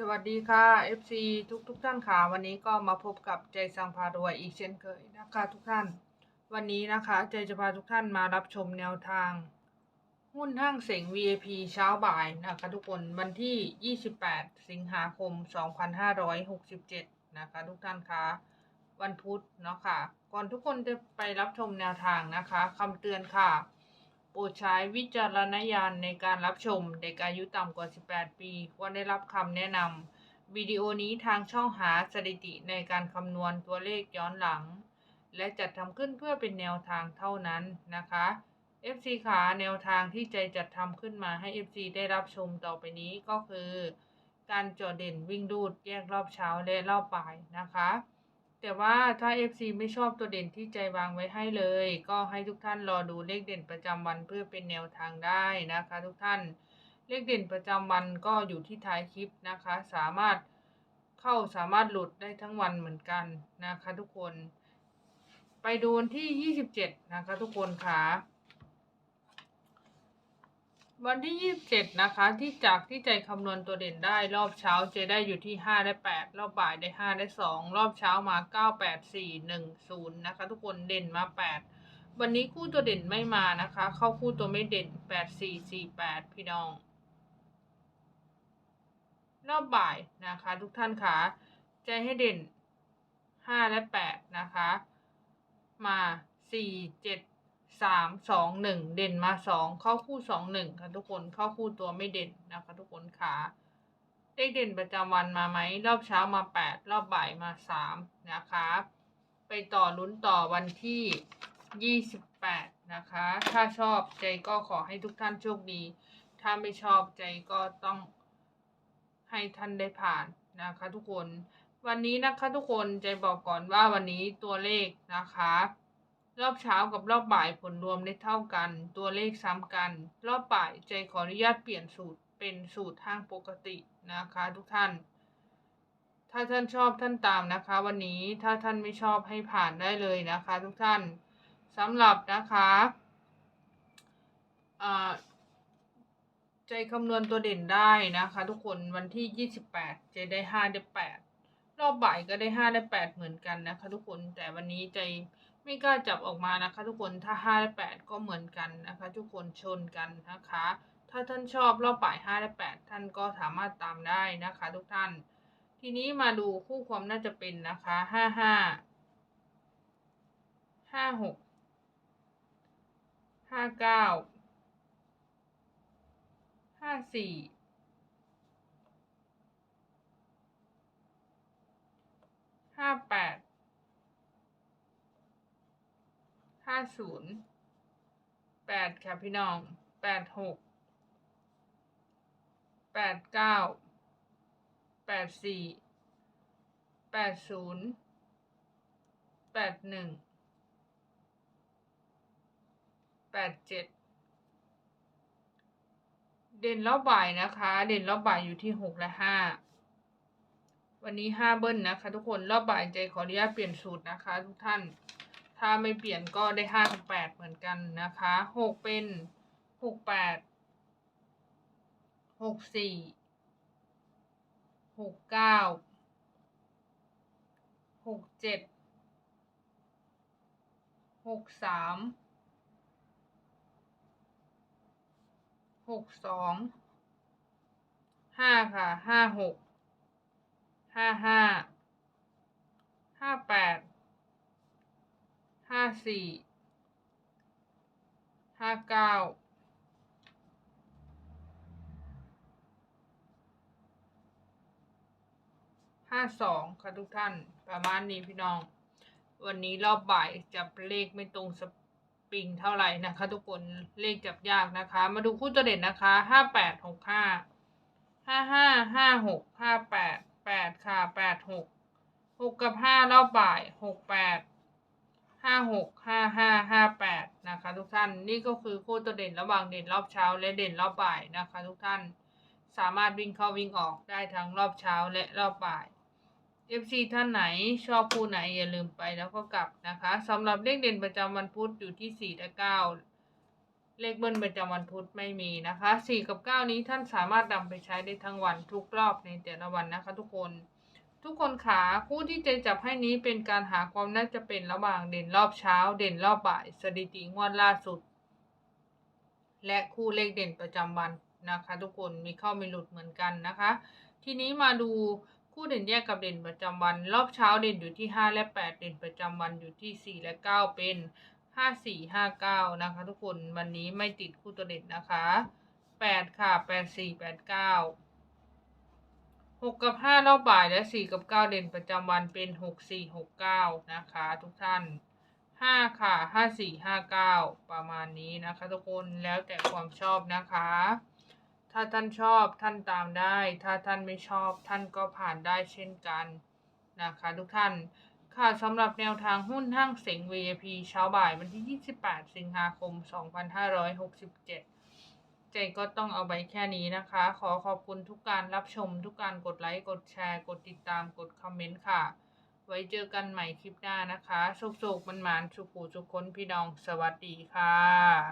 สวัสดีค่ะ FC ทุกทุกๆท่านค่ะ วันนี้ก็มาพบกับใจสังพารวยอีกเช่นเคยนะคะทุกท่าน วันนี้นะคะใจจะพาทุกท่านมารับชมแนวทาง หุ้นห้างเสง VIP เช้าบ่ายนะคะทุกคนวันที่ 28 สิงหาคม 2567 นะคะทุกท่านคะวันพุธเนาะค่ะ ก่อนทุกคนจะไปรับชมแนวทางนะคะคำเตือนค่ะ โปรดใช้วิจารณญาณในการรับชมเด็กอายุต่ำกว่า 18 ปีควรได้รับคำแนะนำวิดีโอนี้ทางช่องหาสถิติในการคำนวณตัวเลขย้อนหลัง และจัดทำขึ้นเพื่อเป็นแนวทางเท่านั้นนะคะ FC ขาแนวทางที่ใจจัดทำขึ้นมาให้ FC ได้รับชมต่อไปนี้ก็คือ การจอดเด่นวิ่งรูดแยกรอบเช้าและรอบบ่ายนะคะ แต่ว่าถ้า FC ไม่ชอบตัวเด่นที่ใจวางไว้ให้เลย ก็ให้ทุกท่านรอดูเลขเด่นประจำวันเพื่อเป็นแนวทางได้นะคะ ทุกท่านเลขเด่นประจำวันก็อยู่ที่ท้ายคลิปนะคะ สามารถเข้าสามารถหลุดได้ทั้งวันเหมือนกันนะคะ ทุกคน ไปดูวันที่ 27 นะคะ ทุกคนค่ะ วันที่ 27 นะคะ ที่จากที่ใจคำนวณตัวเด่นได้รอบเช้าเจได้อยู่ที่ 5 ได้ 8 รอบบ่ายได้ 5 ได้ 2 รอบเช้ามา 9 8 4 1 0 นะคะ ทุกคนเด่นมา 8 วันนี้คู่ตัวเด่นไม่มานะคะ เข้าคู่ตัวไม่เด่น 8 4 4 8 พี่น้อง รอบบ่ายนะคะ ทุกท่านคะใจให้เด่น 5 และ 8 นะคะ มา 4 7 สามสองหนึ่งเด่นมาสองเข้าคู่สองหนึ่งค่ะทุกคนเข้าคู่ตัวไม่เด่นนะคะ ทุกคนค่ะเลขเด่นประจำวันมาไหมรอบเช้ามาแปดรอบบ่ายมาสามนะคะไปต่อลุ้นต่อวันที่ยี่สิบแปดนะคะ ถ้าชอบใจก็ขอให้ทุกท่านโชคดี ถ้าไม่ชอบใจก็ต้องให้ท่านได้ผ่านนะคะ ทุกคนวันนี้นะคะทุกคนใจบอกก่อนว่าวันนี้ตัวเลขนะคะ รอบเช้ากับรอบบ่ายผลรวมได้เท่ากัน ตัวเลขซ้ำกัน รอบบ่ายใจขออนุญาตเปลี่ยนสูตรเป็นสูตรทางปกตินะคะทุกท่าน ถ้าท่านชอบท่านตามนะคะ วันนี้ถ้าท่านไม่ชอบให้ผ่านได้เลยนะคะ ทุกท่านสำหรับนะคะอ่าใจคำนวณตัวเด่นได้นะคะ ทุกคนวันที่ 28ใจได้ 5 ได้ 8 รอบบ่ายก็ได้ 5 ได้ 8 เหมือนกันนะคะ ทุกคนแต่วันนี้ใจ ไม่กล้าจับออกมานะคะ ทุกคนถ้าห้าและแปดก็เหมือนกันนะคะ ทุกคนชนกันนะคะ ถ้าท่านชอบรอบบ่ายห้าและแปดท่านก็สามารถตามได้นะคะ ทุกท่าน ทีนี้มาดูคู่ความน่าจะเป็นนะคะห้าห้าห้าหกห้าเก้า ห้าสี่ ห้าแปด ห้าศูนย์แปดค่ะพี่น้องแปดหกแปดเก้าแปดสี่แปดศูนย์แปดหนึ่งแปดเจ็ดเด่นรอบบ่ายนะคะ เด่นรอบบ่ายอยู่ที่หกและห้าวันนี้ห้าเบิ้ลนะคะ ทุกคนรอบบ่ายใจขออนุญาตเปลี่ยนสูตรนะคะ ทุกท่าน ถ้าไม่เปลี่ยนก็ได้ห้ากับแปดเหมือนกันนะคะหกเป็นหกแปดหกสี่หกเก้าหกเจ็ดหกสามหกสองห้าค่ะห้าหกห้าห้าแปด ห้า สี่ห้าเก้าห้าสองค่ะทุกท่านประมาณนี้พี่น้อง วันนี้รอบบ่ายจับเลขไม่ตรงสปริงเท่าไหร่นะคะ ทุกคนเลขจับยากนะคะ มาดูคู่ตัวเด่นนะคะห้าแปดหกห้าห้าห้าห้าหกห้าแปดแปดค่ะแปดหกหกกับห้ารอบบ่ายหกแปด ห้าหกห้าห้าห้าแปดนะคะทุกท่านนี่ก็คือคู่ตัวเด่นระหว่างเด่นรอบเช้าและเด่นรอบบ่ายนะคะทุกท่านสามารถวิ่งเข้าวิ่งออกได้ทั้งรอบเช้าและรอบบ่าย FC ท่านไหนชอบคู่ไหนอย่าลืมไปแล้วก็กลับนะคะสำหรับเลขเด่นประจำวันพุธอยู่ที่ 4 และ 9 เลขเบิ้ลประจำวันพุธไม่มีนะคะ 4 กับ 9 นี้ท่านสามารถนำไปใช้ได้ทั้งวันทุกรอบในแต่ละวันนะคะทุกคน ทุกคนขาคู่ที่เจนจับให้นี้เป็นการหาความน่าจะเป็นระหว่างเด่นรอบเช้า เด่นรอบบ่าย สถิติงวดล่าสุด และคู่เลขเด่นประจำวันนะคะ ทุกคนมีเข้ามีหลุดเหมือนกันนะคะ ทีนี้มาดูคู่เด่นแยกกับเด่นประจำวัน รอบเช้าเด่นอยู่ที่ 5 และ 8 เด่นประจำวันอยู่ที่ 4 และ 9 เป็น 5 4 5 9 นะคะ ทุกคนวันนี้ไม่ติดคู่ตัวเด่นนะคะ 8 ค่ะ 8 4 8 9 6กับ5รอบบ่ายและ4กับ9เด่นประจำวันเป็น6 4 6 9นะคะ ทุกท่าน5ค่ะ5 4 5 9ประมาณนี้นะคะ ทุกคนแล้วแต่ความชอบนะคะ ถ้าท่านชอบท่านตามได้ ถ้าท่านไม่ชอบท่านก็ผ่านได้เช่นกันนะคะ ทุกท่านค่ะสำหรับแนวทางหุ้นห้างเสง VIP เช้าบ่ายวันที่ 28 สิงหาคม 2567 ใจก็ต้องเอาไว้แค่นี้นะคะ ขอขอบคุณทุกการรับชม ทุกการกดไลค์ กดแชร์ กดติดตาม กดคอมเมนต์ค่ะ ไว้เจอกันใหม่คลิปหน้านะคะ สุกๆมันหมานๆสุขูสุขคนพี่น้อง สวัสดีค่ะ